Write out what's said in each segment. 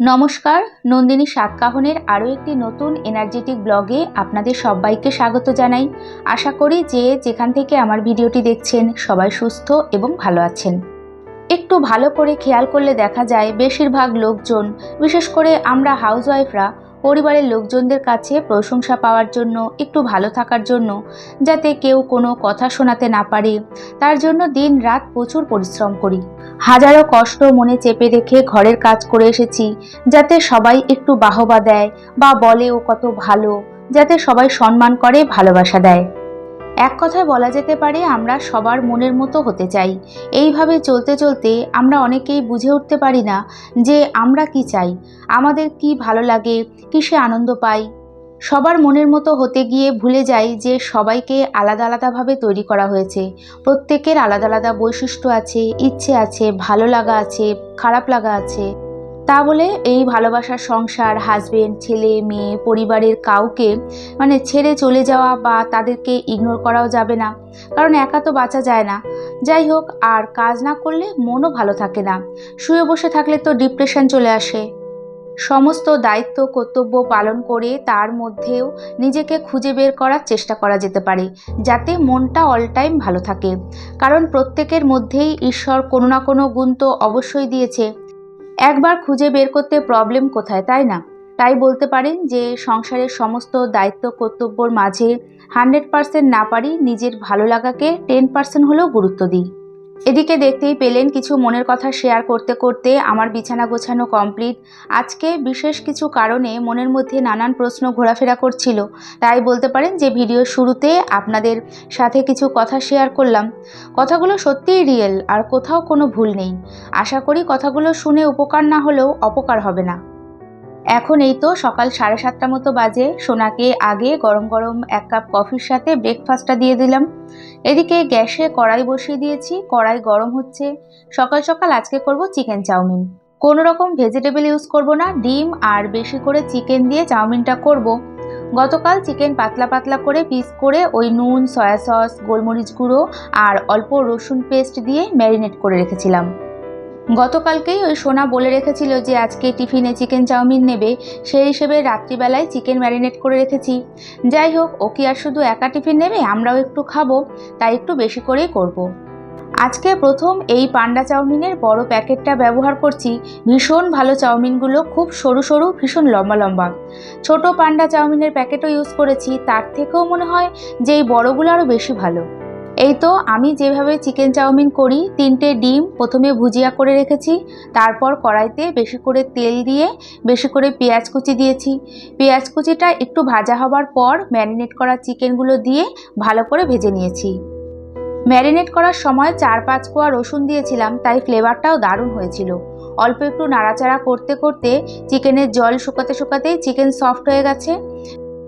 নমস্কার, নন্দিনী সাতকাহনের আরও একটি নতুন এনার্জেটিক ব্লগে আপনাদের সবাইকে স্বাগত জানাই। আশা করি যে যেখান থেকে আমার ভিডিওটি দেখছেন সবাই সুস্থ এবং ভালো আছেন। একটু ভালো করে খেয়াল করলে দেখা যায় বেশিরভাগ লোকজন, বিশেষ করে আমরা হাউসওয়াইফরা পরিবারের লোকজনদের কাছে প্রশংসা পাওয়ার জন্য, একটু ভালো থাকার জন্য, যাতে কেউ কোনো কথা শোনাতে না পারে। তার জন্য দিন রাত প্রচুর পরিশ্রম করি। হাজারো কষ্ট মনে চেপে রেখে ঘরের কাজ করে এসেছি, যাতে সবাই একটু বাহবা দেয় বা বলে ও কত ভালো, যাতে সবাই সম্মান করে, ভালোবাসা দেয়। এক কথায় বলা যেতে পারে আমরা সবার মনের মতো হতে চাই। এইভাবে চলতে চলতে আমরা অনেকেই বুঝে উঠতে পারি না যে আমরা কি চাই, আমাদের কি ভালো লাগে, কিসে আনন্দ পাই। সবার মনের মতো হতে গিয়ে ভুলে যাই যে সবাইকে আলাদা আলাদাভাবে তৈরি করা হয়েছে। প্রত্যেকের আলাদা আলাদা বৈশিষ্ট্য আছে, ইচ্ছে আছে, ভালো লাগা আছে, খারাপ লাগা আছে। তা বলে এই ভালোবাসার সংসার হাজবেন্ড ছেলে, মেয়ে, পরিবারের কাউকে মানে ছেড়ে চলে যাওয়া বা তাদেরকে ইগনোর করাও যাবে না। কারণ একা তো বাঁচা যায় না। যাই হোক, আর কাজ না করলে মনও ভালো থাকে না। শুয়ে বসে থাকলে তো ডিপ্রেশন চলে আসে। সমস্ত দায়িত্ব, কর্তব্য পালন করে তার মধ্যেও নিজেকে খুঁজে বের করার চেষ্টা করা যেতে পারে, যাতে মনটা অল টাইম ভালো থাকে। কারণ প্রত্যেকের মধ্যেই ঈশ্বর কোনো না কোনো গুণ তো অবশ্যই দিয়েছে। একবার খুঁজে বের করতে প্রবলেম কোথায়, তাই না? তাই বলতে পারেন যে, সংসারের সমস্ত দায়িত্ব কর্তব্যর মাঝে হান্ড্রেড পার্সেন্ট না পারি নিজের ভালো লাগাকে টেন পার্সেন্ট হলেও গুরুত্ব দিই। এদিকে দেখতেই পেলেন কিছু মনের কথা শেয়ার করতে করতে আমার বিছানা গোছানো কমপ্লিট আজকে বিশেষ কিছু কারণে মনের মধ্যে নানান প্রশ্ন ঘোরাফেরা করছিল। তাই বলতে পারেন যে ভিডিও শুরুতে আপনাদের সাথে কিছু কথা শেয়ার করলাম। কথাগুলো সত্যিই রিয়েল আর কোথাও কোনো ভুল নেই। আশা করি কথাগুলো শুনে উপকার না হলেও অপকার হবে না। এখন এই তো সকাল সাড়ে সাতটা মতো বাজে। সোনাকে আগে গরম গরম এক কাপ কফির সাথে ব্রেকফাস্টটা দিয়ে দিলাম। এদিকে গ্যাসে কড়াই বসিয়ে দিয়েছি, কড়াই গরম হচ্ছে। সকাল সকাল আজকে করব চিকেন চাউমিন। কোনো রকম ভেজিটেবল ইউজ করব না, ডিম আর বেশি করে চিকেন দিয়ে চাউমিনটা করব। গতকাল চিকেন পাতলা পাতলা করে পিস করে ওই নুন সয়া সস গোলমরিচ গুঁড়ো আর অল্প রসুন পেস্ট দিয়ে ম্যারিনেট করে রেখেছিলাম। গতকালকেই ওই সোনা বলে রেখেছিল যে আজকে টিফিনে চিকেন চাউমিন নেবে। সেই হিসেবে রাত্রিবেলায় চিকেন ম্যারিনেট করে রেখেছি। যাই হোক, ও কি আর শুধু একা টিফিন নেবে? আমরাও একটু খাব, তাই একটু বেশি করেই করব। আজকে প্রথম এই পান্ডা চাউমিনের বড় প্যাকেটটা ব্যবহার করছি। ভীষণ ভালো চাউমিনগুলো, খুব সরু সরু, ভীষণ লম্বা লম্বা। ছোট পান্ডা চাউমিনের প্যাকেটও ইউজ করেছি। তার থেকেও মনে হয় যে এই বড়গুলো আরও বেশি ভালো। এই তো আমি যেভাবে চিকেন চাউমিন করি, তিনটে ডিম প্রথমে ভুজিয়া করে রেখেছি, তারপর কড়াইতে বেশি করে তেল দিয়ে বেশি করে পেঁয়াজ কুচি দিয়েছি। পেঁয়াজ কুচিটা একটু ভাজা হবার পর ম্যারিনেট করা চিকেনগুলো দিয়ে ভালো করে ভেজে নিয়েছি। ম্যারিনেট করার সময় চার পাঁচ কোয়া রসুন দিয়েছিলাম, তাই ফ্লেভারটাও দারুণ হয়েছিল। অল্প একটু নাড়াচাড়া করতে করতে চিকেনের জল শুকাতে শুকাতেই চিকেন সফট হয়ে গেছে।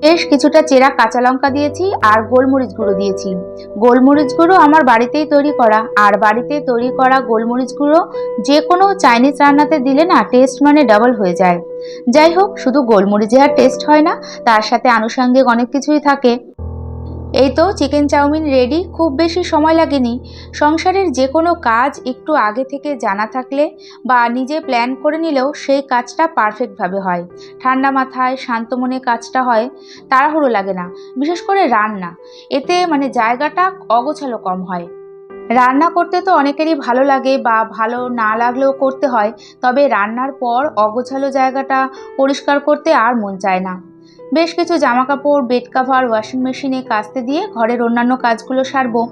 বেশ কিছুটা চেরা কাঁচা লঙ্কা দিয়েছি আর গোলমরিচ গুঁড়ো দিয়েছি। গোলমরিচ গুঁড়ো আমার বাড়িতেই তৈরি করা। আর বাড়িতে তৈরি করা গোলমরিচ গুঁড়ো যে কোনো চাইনিজ রান্নাতে দিলে না টেস্ট মানে ডাবল হয়ে যায়। যাই হোক, শুধু গোলমরিচে আর টেস্ট হয় না, তার সাথে আনুষঙ্গিক অনেক কিছুই থাকে। এই তো চিকেন চাউমিন রেডি খুব বেশি সময় লাগেনি। সংসারের যে কোনো কাজ একটু আগে থেকে জানা থাকলে বা নিজে প্ল্যান করে নিলেও সেই কাজটা পারফেক্টভাবে হয়। ঠান্ডা মাথায়, শান্ত মনে কাজটা হয়, তাড়াহুড়ো লাগে না, বিশেষ করে রান্না। এতে মানে জায়গাটা অগোছালো কম হয়। রান্না করতে তো অনেকেরই ভালো লাগে বা ভালো না লাগলেও করতে হয়, তবে রান্নার পর অগোছালো জায়গাটা পরিষ্কার করতে আর মন চায় না। বেশ কিছু জামা কাপড় বেড কাভার ওয়াশিং মেশিনে কাচতে দিয়ে ঘরের অন্যান্য কাজগুলো সারবো।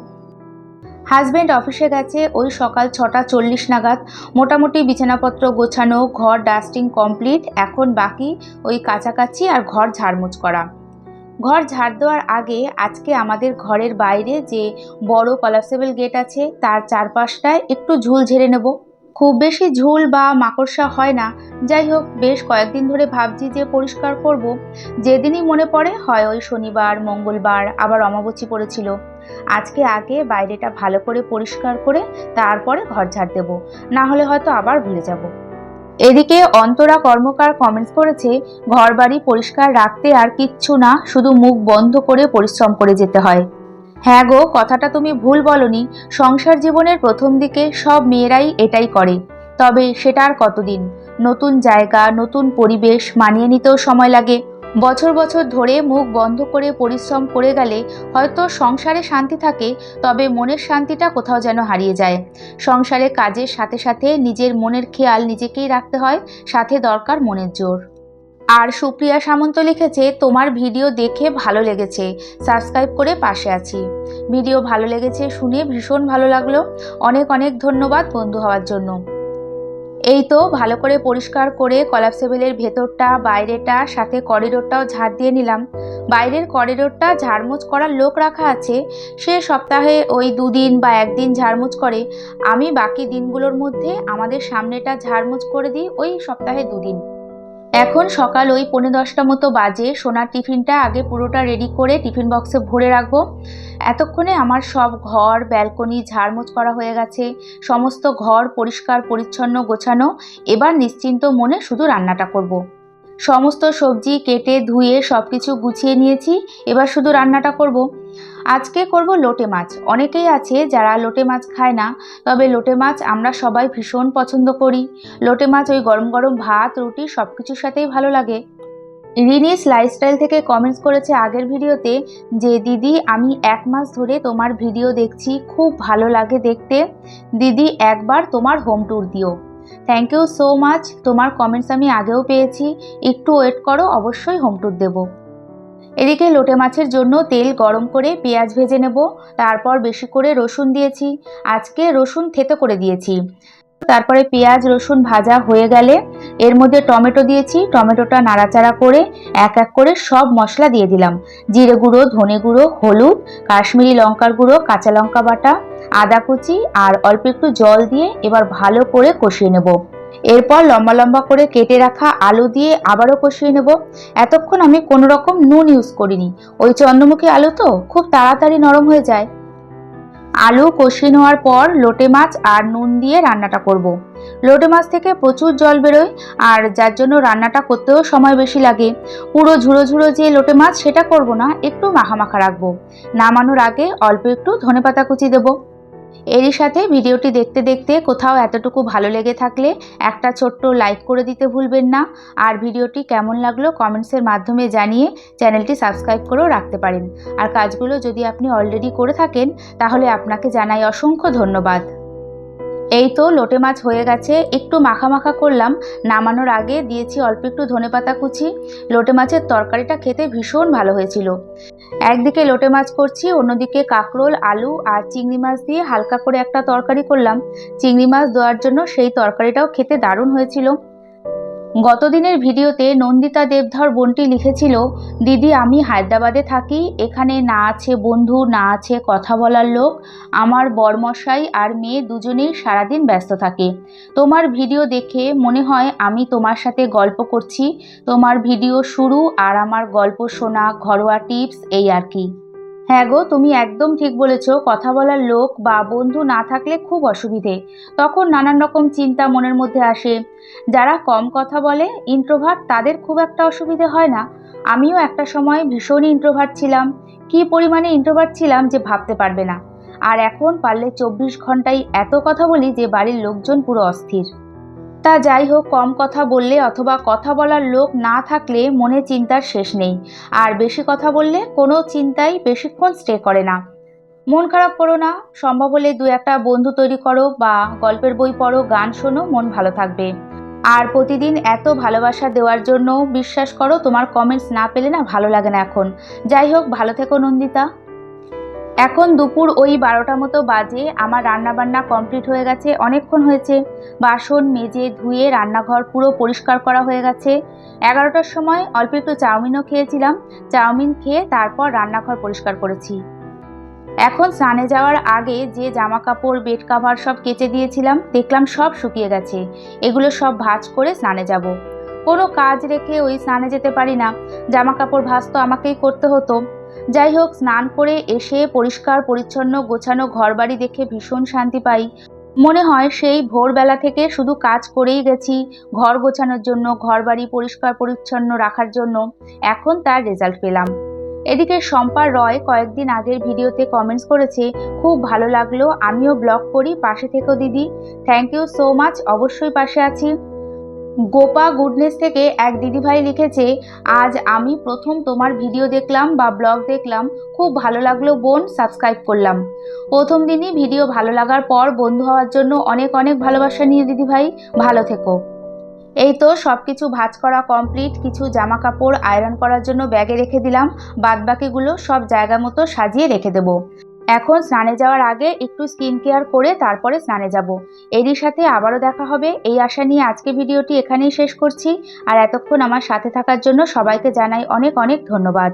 হাজব্যান্ড অফিসে গেছে ওই সকাল ছটা চল্লিশ নাগাদ। মোটামুটি বিছানাপত্র গোছানো, ঘর ডাস্টিং কমপ্লিট এখন বাকি ওই কাছাকাছি আর ঘর ঝাড়মুছ করা। ঘর ঝাড় দেওয়ার আগে আজকে আমাদের ঘরের বাইরে যে বড় কলাপসেবল গেট আছে, তার চারপাশটায় একটু ঝুল ঝেড়ে নেব। খুব বেশি ঝুল বা মাকড়সা হয় না। যাই হোক, বেশ কয়েকদিন ধরে ভাবছি যে পরিষ্কার করব। যেদিনই মনে পড়ে, হয় ওই শনিবার, মঙ্গলবার, আবার অমাবচি পড়েছিল। আজকে আগে বাইরেটা ভালো করে পরিষ্কার করে তারপরে ঘর ঝাড় দেবো। না হলে হয়তো আবার ভুলে যাব। এদিকে অন্তরা কর্মকার কমেন্টস করেছে ঘর বাড়ি পরিষ্কার রাখতে আর কিচ্ছু না, শুধু মুখ বন্ধ করে পরিশ্রম করে যেতে হয়। হ্যাঁ গো, কথাটা তুমি ভুল বলনি। সংসার জীবনের প্রথম দিকে সব মেয়েরাই এটাই করে। তবে সেটা আর কতদিন? নতুন জায়গা, নতুন পরিবেশ মানিয়ে নিতেও সময় লাগে। বছর বছর ধরে মুখ বন্ধ করে পরিশ্রম করে গেলে হয়তো সংসারে শান্তি থাকে, তবে মনের শান্তিটা কোথাও যেন হারিয়ে যায়। সংসারে কাজের সাথে সাথে নিজের মনের খেয়াল নিজেকেই রাখতে হয়, সাথে দরকার মনের জোর। আর সুপ্রিয়া সামন্ত লিখেছে, তোমার ভিডিও দেখে ভালো লেগেছে, সাবস্ক্রাইব করে পাশে আছি। ভিডিও ভালো লেগেছে শুনে ভীষণ ভালো লাগল। অনেক অনেক ধন্যবাদ বন্ধু হওয়ার জন্য। এই তো ভালো করে পরিষ্কার করে কলাপসেবেলের ভেতরটা, বাইরেটা, সাথে করিডোরটাও ঝাড় দিয়ে নিলাম। বাইরের করিডোরটা ঝাড়মুচ করার লোক রাখা আছে। সে সপ্তাহে ওই দুদিন বা একদিন ঝাড়মুচ করে। আমি বাকি দিনগুলোর মধ্যে আমাদের সামনেটা ঝাড়মুচ করে দিই ওই সপ্তাহে দুদিন। এখন সকাল ওই পৌনে দশটা মতো বাজে, সোনার টিফিনটা আগে পুরোটা রেডি করে টিফিন বক্সে ভরে রাখব এতক্ষণে আমার সব ঘর ব্যালকনি ঝাড়মোচ করা হয়ে গেছে, সমস্ত ঘর পরিষ্কার, পরিচ্ছন্ন, গোছানো এবার নিশ্চিন্ত মনে শুধু রান্নাটা করব। সমস্ত সবজি কেটে ধুয়ে সব কিছু গুছিয়ে নিয়েছি, এবার শুধু রান্নাটা করব। আজকে করব লোটে মাছ। অনেকেই আছে যারা লোটে মাছ খায় না, তবে লোটে মাছ আমরা সবাই ভীষণ পছন্দ করি। লোটে মাছ ওই গরম গরম ভাত, রুটি সব কিছুর সাথেই ভালো লাগে। রিনিস লাইফস্টাইল থেকে কমেন্টস করেছে আগের ভিডিওতে যে, দিদি, আমি এক মাস ধরে তোমার ভিডিও দেখছি, খুব ভালো লাগে দেখতে। দিদি, একবার তোমার হোম ট্যুর দিও। থ্যাংক ইউ সো মাচ তোমার কমেন্টস আমি আগেও পেয়েছি। একটু ওয়েট করো, অবশ্যই হোম ট্যুর দেবো। এদিকে লোটে মাছের জন্য তেল গরম করে পেঁয়াজ ভেজে নেব। তারপর বেশি করে রসুন দিয়েছি। আজকে রসুন থেতো করে দিয়েছি। তারপরে পেঁয়াজ, রসুন ভাজা হয়ে গেলে এর মধ্যে টমেটো দিয়েছি। টমেটোটা নাড়াচাড়া করে এক এক করে সব মশলা দিয়ে দিলাম। জিরে গুঁড়ো, ধনে গুঁড়ো, হলুদ, কাশ্মীরি লঙ্কার গুঁড়ো, কাঁচা লঙ্কা বাটা, আদা কুচি আর অল্প একটু জল দিয়ে এবার ভালো করে কষিয়ে নেব। এরপর লম্বা লম্বা করে কেটে রাখা আলু দিয়ে আবারও কষিয়ে নেব। এতক্ষণ আমি কোনো রকম নুন ইউজ করিনি। ওই চন্দ্রমুখী আলু তো খুব তাড়াতাড়ি নরম হয়ে যায়। আলু কষিয়ে নেওয়ার পর লোটে মাছ আর নুন দিয়ে রান্নাটা করব। লোটে মাছ থেকে প্রচুর জল বেরোয়, আর যার জন্য রান্নাটা করতেও সময় বেশি লাগে। পুরো ঝুড়ো ঝুড়ো যে লোটে মাছ সেটা করব না, একটু মাখা মাখা রাখব। নামানোর আগে অল্প একটু ধনেপাতা কুচি দেবো। এরই সাথে ভিডিওটি দেখতে দেখতে কোথাও এতটুকু ভালো লেগে থাকলে একটা ছোট্ট লাইক করে দিতে ভুলবেন না। আর ভিডিওটি কেমন লাগল কমেন্টসের মাধ্যমে জানিয়ে চ্যানেলটি সাবস্ক্রাইব করেও রাখতে পারেন। আর কাজগুলো যদি আপনি অলরেডি করে থাকেন, তাহলে আপনাকে জানাই অসংখ্য ধন্যবাদ। এই তো লোটে মাছ হয়ে গেছে, একটু মাখা মাখা করলাম, নামানোর আগে দিয়েছি অল্প একটু ধনে পাতা কুচি। লোটে মাছের তরকারিটা খেতে ভীষণ ভালো হয়েছিল। একদিকে লোটে মাছ করছি, অন্যদিকে কাঁকরোল, আলু আর চিংড়ি মাছ দিয়ে হালকা করে একটা তরকারি করলাম। চিংড়ি মাছ দেওয়ার জন্য সেই তরকারিটাও খেতে দারুণ হয়েছিল। গতদিনের ভিডিওতে নন্দিতা দেবধর বোনটি লিখেছিল, দিদি, আমি হায়দ্রাবাদে থাকি, এখানে না আছে বন্ধু, না আছে কথা বলার লোক। আমার বরমশাই আর মেয়ে দুজনেই সারাদিন ব্যস্ত থাকে। তোমার ভিডিও দেখে মনে হয় আমি তোমার সাথে গল্প করছি। তোমার ভিডিও শুরু আর আমার গল্প শোনা, ঘরোয়া টিপস, এই আর কি। হ্যাঁ গো, তুমি একদম ঠিক বলেছ। কথা বলার লোক বা বন্ধু না থাকলে খুব অসুবিধে। তখন নানান রকম চিন্তা মনের মধ্যে আসে। যারা কম কথা বলে ইন্ট্রোভার্ট তাদের খুব একটা অসুবিধে হয় না। আমিও একটা সময় ভীষণই ইন্ট্রোভার্ট ছিলাম। কি পরিমাণে ইন্ট্রোভার্ট ছিলাম যে ভাবতে পারবে না। আর এখন পারলে চব্বিশ ঘন্টায় এত কথা বলি যে বাড়ির লোকজন পুরো অস্থির। তা যাই হোক, কম কথা বললে অথবা কথা বলার লোক না থাকলে মনে চিন্তার শেষ নেই। আর বেশি কথা বললে কোনো চিন্তাই বেশিক্ষণ স্টে করে না। মন খারাপ করো না, সম্ভব হলে দু একটা বন্ধু তৈরি করো বা গল্পের বই পড়ো, গান শোনো, মন ভালো থাকবে। আর প্রতিদিন এত ভালোবাসা দেওয়ার জন্য বিশ্বাস করো, তোমার কমেন্টস না পেলে না ভালো লাগে না এখন। যাই হোক, ভালো থেকো নন্দিতা। এখন দুপুর ওই বারোটা মতো বাজে, আমার রান্নাবান্না কমপ্লিট হয়ে গেছে, অনেকক্ষণ হয়েছে। বাসন মেজে ধুয়ে রান্নাঘর পুরো পরিষ্কার করা হয়ে গেছে। এগারোটার সময় অল্প একটু চাউমিনও খেয়েছিলাম। চাউমিন খেয়ে তারপর রান্নাঘর পরিষ্কার করেছি। এখন স্নানে যাওয়ার আগে যে জামা কাপড় বেড কাভার সব কেচে দিয়েছিলাম, দেখলাম সব শুকিয়ে গেছে। এগুলো সব ভাজ করে স্নানে যাব। কোনো কাজ রেখে ওই স্নানে যেতে পারি না। জামা কাপড় ভাজ তো আমাকেই করতে হতো। যাই হোক, স্নান করে এসে পরিষ্কার, পরিচ্ছন্ন, গোছানো ঘরবাড়ি দেখে ভীষণ শান্তি পাই। মনে হয় সেই ভোরবেলা থেকে শুধু কাজ করেই গেছি, ঘর গোছানোর জন্য, ঘরবাড়ি পরিষ্কার, পরিচ্ছন্ন রাখার জন্য। এখন তার রেজাল্ট পেলাম। এদিকে শম্পা রয় কয়েকদিন আগের ভিডিওতে কমেন্টস করেছে, খুব ভালো লাগল, আমিও ব্লগ করি, পাশে থেকো দিদি। থ্যাংক ইউ সো মাচ অবশ্যই পাশে আছি। গোপা গুডনেস থেকে এক দিদিভাই লিখেছে, আজ আমি প্রথম তোমার ভিডিও দেখলাম বা ব্লগ দেখলাম, খুব ভালো লাগল বোন, সাবস্ক্রাইব করলাম। প্রথম দিনই ভিডিও ভালো লাগার পর বন্ধু হওয়ার জন্য অনেক অনেক ভালোবাসা নিয়ে দিদিভাই, ভালো থেকো। এই তো সব কিছু ভাজ করা কমপ্লিট, কিছু জামা কাপড় আয়রন করার জন্য ব্যাগে রেখে দিলাম, বাদবাকিগুলো সব জায়গা মতো সাজিয়ে রেখে দেবো। এখন স্নানে যাওয়ার আগে একটু স্কিন কেয়ার করে তারপরে স্নানে যাব। এরই সাথে আবারও দেখা হবে। এই আশা নিয়ে আজকে ভিডিওটি এখানেই শেষ করছি। আর এতক্ষণ আমার সাথে থাকার জন্য সবাইকে জানাই অনেক অনেক ধন্যবাদ।